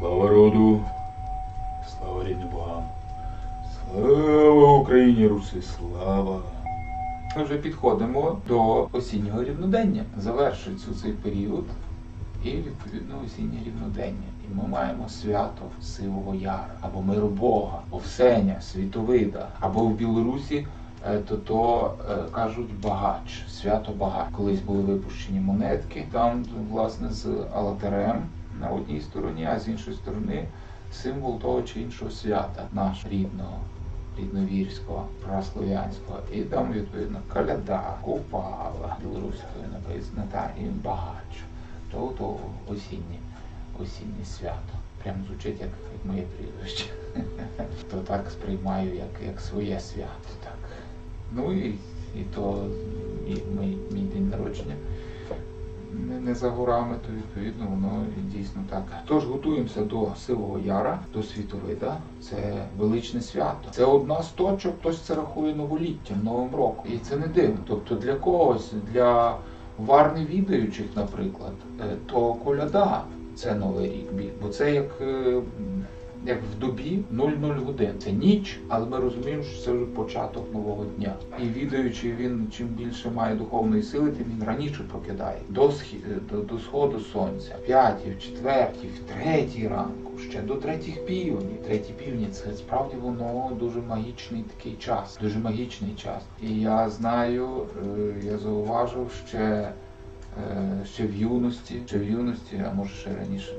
Слава роду, слава рідним богам, слава Україні, Руси, слава. Ми вже підходимо до осіннього рівнодення. Завершується цей період і відповідно осіннє рівнодення. І ми маємо свято Сивого Яра, або миру Бога, Овсеня, Світовида, або в Білорусі. е, То то е, кажуть багач, свято багач. Колись були випущені монетки там, власне, з Алатарем на одній стороні, а з іншої сторони символ того чи іншого свята, нашого рідного рідновірського, праслов'янського. І там, відповідно, каляда, купала, білоруською написано, і багач. То, то осіннє, осіннє свято. Прям звучить як, як моє прізвище. То так сприймаю, як, як своє свято. Так. Ну і, і то мій, мій день народження не, не за горами, то відповідно воно дійсно так. Тож готуємося до Сивого Яра, до Світовида. Це величне свято. Це одна з точок, хтось це рахує новоліттям, новим роком. І це не дивно. Тобто для когось, для варни відаючих, наприклад, е, то коляда це новий рік, бо це як. Як в добі 00 годин. Це ніч, але ми розуміємо, що це вже початок нового дня. І відаючи він чим більше має духовної сили, тим він раніше прокидає до схі... до, сходу сонця, в п'ятій, в четвертій, в третій ранку, ще до третіх півдні. Треті півдні це справді воно дуже магічний такий час, дуже магічний час. І я знаю, е, я зауважив ще. е, Ще в юності, ще в юності, а може ще раніше,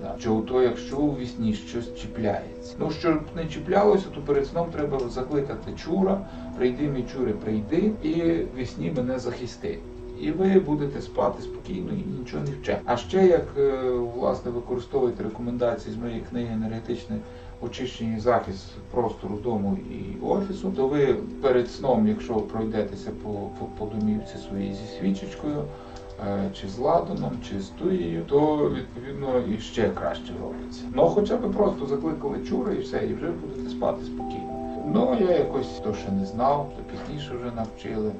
зараз. Що то, якщо у вісні щось чіпляється. Ну щоб не чіплялося, то перед сном треба закликати чура, прийди мій чури, прийди, і вісні мене захисти. І ви будете спати спокійно і нічого не вче. А ще як е, власне використовуєте рекомендації з моєї книги енергетичне очищення і захист простору дому і офісу, то ви перед сном, якщо пройдетеся по, по, по домівці своїй зі свічечкою, е, чи з ладаном, чи з туєю, то відповідно і ще краще робиться. Ну хоча б просто закликали чура і все, і вже будете спати спокійно. Ну я якось то ще не знав, то пізніше вже навчили,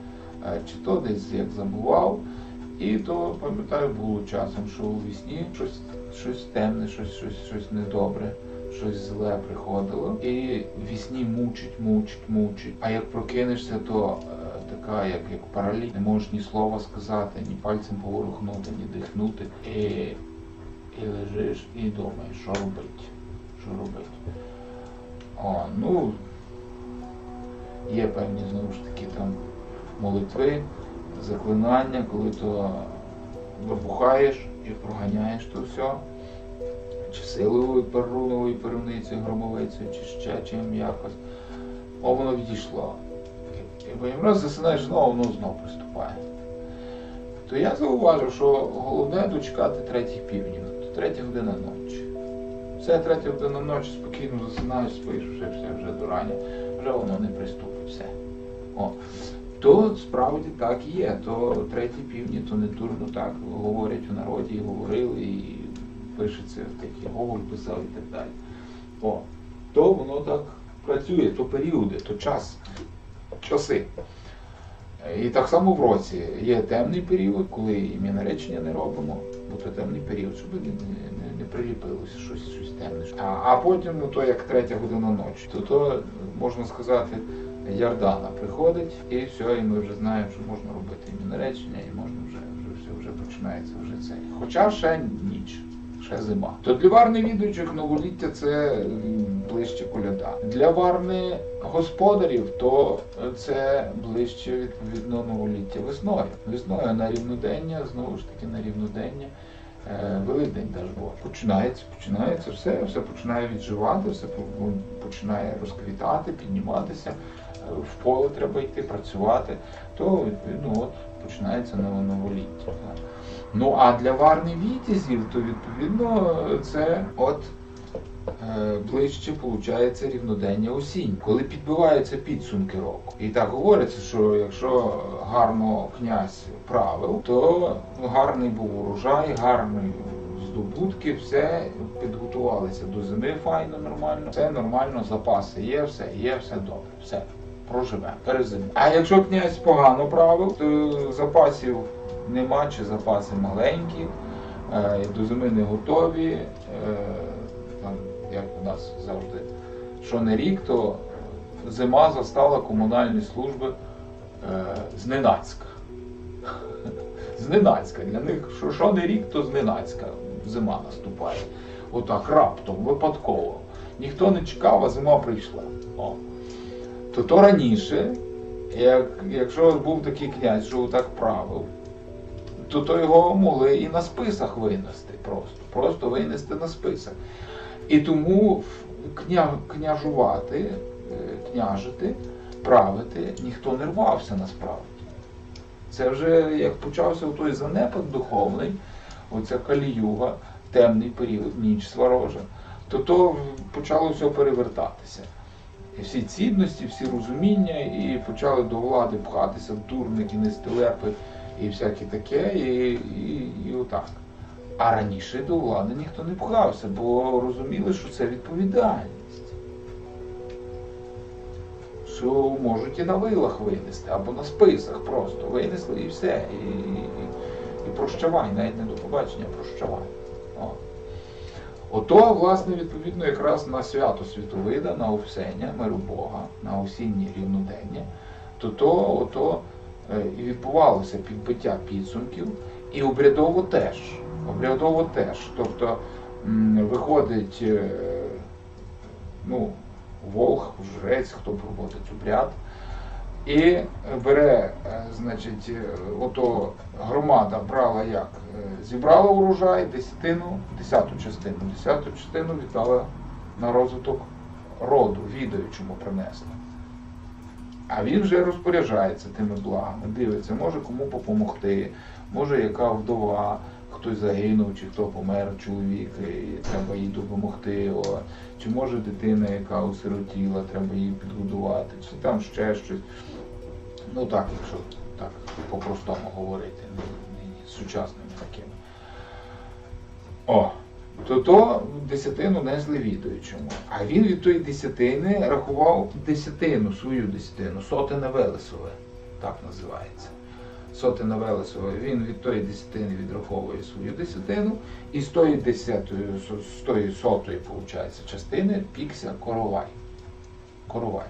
е, чи то десь як забував. І то пам'ятаю, було часом, що у вісні щось, щось темне, щось, щось, щось недобре, щось зле приходило. І вісні мучить, мучить, мучить. А як прокинешся, то е, така, як, як параліч, не можеш ні слова сказати, ні пальцем поворухнути, ні дихнути. І, і лежиш і думаєш, що робити, що робити. О, ну, є певні знову ж таки там молитви, заклинання, коли то вибухаєш і проганяєш то все. Чи силовою перуновою перуницею, громовицею, чи ще чим якось. О, воно відійшло. І потім раз засинаєш знову, воно знову приступає. То я зауважив, що головне дочекати третіх півднів, то третя година ночі. Все, третя година ночі, спокійно засинаєш, спиш, вже все, вже до рання, вже воно не приступить, все. О. То справді так і є. То треті півдні, то не дурно так говорять у народі, і говорили, і пишеться такі Гоголь писав і так далі. О, то воно так працює, то періоди, то час, часи. І так само в році є темний період, коли ім'я наречення не робимо, бо це темний період, щоб не, не, не приліпилося щось, щось темне. А, а потім, ну то як третя година ночі, то то можна сказати, Ярдана приходить, і все, і ми вже знаємо, що можна робити ім'я наречення, і можна вже, вже все вже починається вже це. Хоча ще ніч. Ще зима. То для варни відуючих новоліття це ближче коляда. Для варни господарів то це ближче відповідно новоліття весною. Весною на рівнодення, знову ж таки на рівнодення. е, Великдень даж Боже. Починається, починається все, все починає відживати, все починає розквітати, підніматися. В поле треба йти працювати, то відповідно от починається новоліття. Ну а для варни вітязів, то відповідно це от е, ближче виходить рівнодення осінь, коли підбиваються підсумки року. І так говориться, що якщо гарно князь правив, то гарний був урожай, гарний здобутки, все підготувалися до зими файно, нормально, все нормально, запаси є, все є, все добре, все. Проживемо, перезимуємо. А якщо князь погано правив, то запасів нема чи запаси маленькі, е, до зими не готові. е, Там, як у нас завжди, що не рік, то зима застала комунальні служби е, зненацька. Зненацька. Для них що, що не рік, то зненацька зима наступає. Отак раптом, випадково. Ніхто не чекав, а зима прийшла. О. То то раніше, як, якщо був такий князь, що так правив, то, то його могли і на списах винести просто. Просто винести на список. І тому кня, княжувати, е, княжити, правити ніхто не рвався насправді. Це вже як почався той занепад духовний, оця каліюга, темний період, ніч сварожа, то то почало все перевертатися. І всі цінності, всі розуміння, і почали до влади пхатися дурники, нестелепи і всяке таке, і, і, і отак. А раніше до влади ніхто не пхався, бо розуміли, що це відповідальність. Що можуть і на вилах винести, або на списах просто винесли і все. І, і, і прощавай, навіть не до побачення, прощавай. О. Ото, власне, відповідно, якраз на свято Світовида, на Овсення, миру Бога, на осіннє рівнодення, то то ото е, і відбувалося підбиття підсумків, і обрядово теж. Обрядово теж. Тобто виходить е, ну, волх, жрець, хто проводить обряд, і бере, е, значить, е, ото громада брала як? Е, Зібрала урожай, десятину, десяту частину, десяту частину віддала на розвиток роду, відаючому принесла. А він вже розпоряджається тими благами, дивиться, може кому допомогти, може яка вдова, хтось загинув, чи хто помер, чоловік, і треба їй допомогти. О, чи може дитина, яка осиротіла, треба її підгодувати, чи там ще щось. Ну так, якщо так по-простому говорити, не, з сучасними такими. О, то то десятину несли відуючому. А він від тої десятини рахував десятину, свою десятину, сотене Велесове, так називається. Сотене Велесове, він від тої десятини відраховує свою десятину, і з тої десятої, з тої сотої, виходить, частини пікся коровай. Коровай.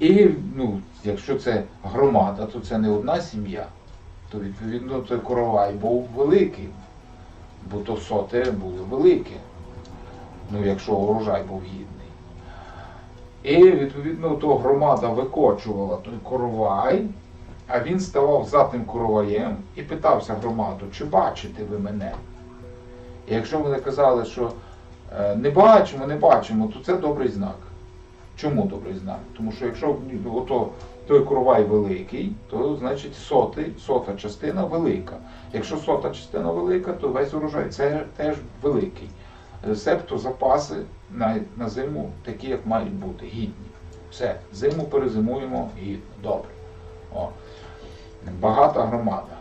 І ну, якщо це громада, то це не одна сім'я, то відповідно той коровай був великий, бо то соти були великі, ну якщо урожай був гідний. І відповідно то громада викочувала той коровай, а він ставав за тим короваєм і питався громаду, чи бачите ви мене? І якщо вони казали, що е, не бачимо, не бачимо, то це добрий знак. Чому добрий знак? Тому що якщо ото, той коровай великий, то значить соти, сота частина велика. Якщо сота частина велика, то весь урожай це теж великий. Себто запаси на, на зиму такі, як мають бути, гідні. Все, зиму перезимуємо гідно. Добре. О. Багата громада.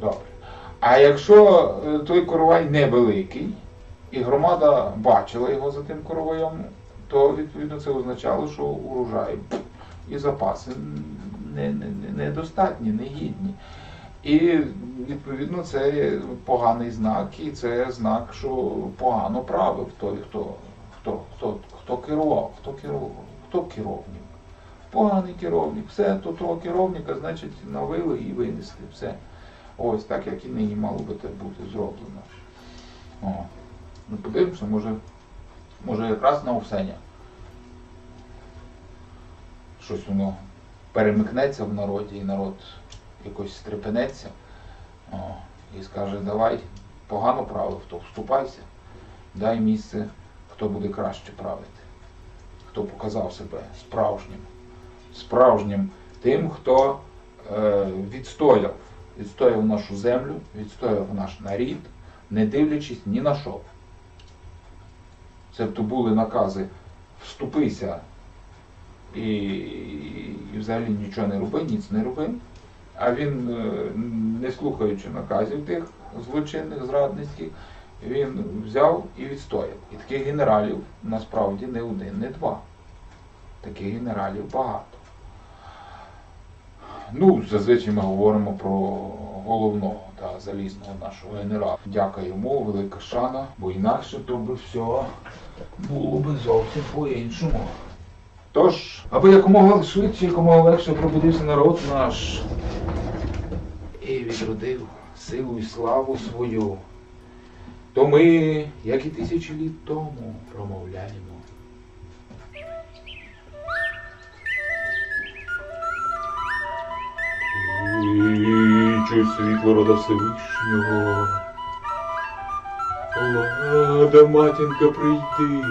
Добре. А якщо е, той коровай невеликий, і громада бачила його за тим короваєм, то відповідно це означало, що урожай і запаси не- не- не- негідні. І відповідно це поганий знак, і це знак, що погано правив той, хто, хто, хто, хто керував, хто керував, хто керовник. Поганий керовник, все то того керовника, значить, навили і винесли. Все. Ось так, як і нині мало би те бути зроблено. О. Ну, подивимося, може, може якраз на Овсеня. Щось воно перемикнеться в народі, і народ якось стрепенеться о, і скаже, давай, погано правив, то вступайся, дай місце, хто буде краще правити, хто показав себе справжнім, справжнім тим, хто е, відстояв, відстояв нашу землю, відстояв наш нарід, не дивлячись ні на що. Себто були накази вступися і, і взагалі нічого не роби, ніц не роби. А він, е, не слухаючи наказів тих злочинних, зрадницьких, він взяв і відстояв. І таких генералів насправді не один, не два. Таких генералів багато. Ну, зазвичай ми говоримо про головного та залізного нашого генерала. Дяка йому, велика шана, бо інакше то би все було би зовсім по-іншому. Тож, аби якомога швидше, якомога легше пробудився народ наш і відродив силу і славу свою, то ми, як і тисячі літ тому, промовляємо. Вічу світло рода Всевишнього. Лада, матінка, прийди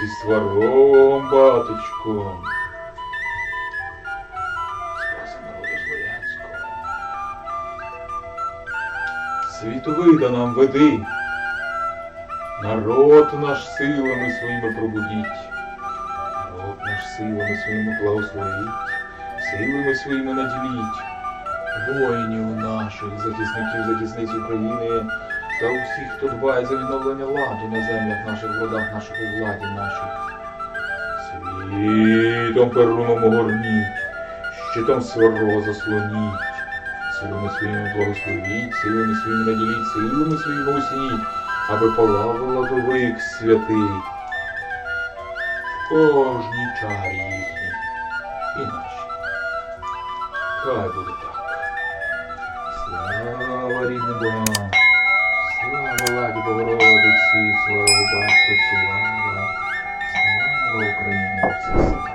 зі сваром, Слов'янського. Світовида нам веди. Народ наш силами своїми пробудіть. Народ наш силами своїми благословіть, силами своїми наділіть. Воїнів наших, захисників, захисниць України та усіх, хто дбає за відновлення ладу на землях наших, водах наших, у владі нашій. Світом перуном огорніть, щитом сварого заслоніть. Силами своїми благословіть, силами своїми наділіть, силами своїми усініть, аби палав ладовик святий. Кожній чарі їхній і нашій. Хай буде так. Слава Рідного! Слава ладі Богородиці, слава Батьку, слава, слава Україні.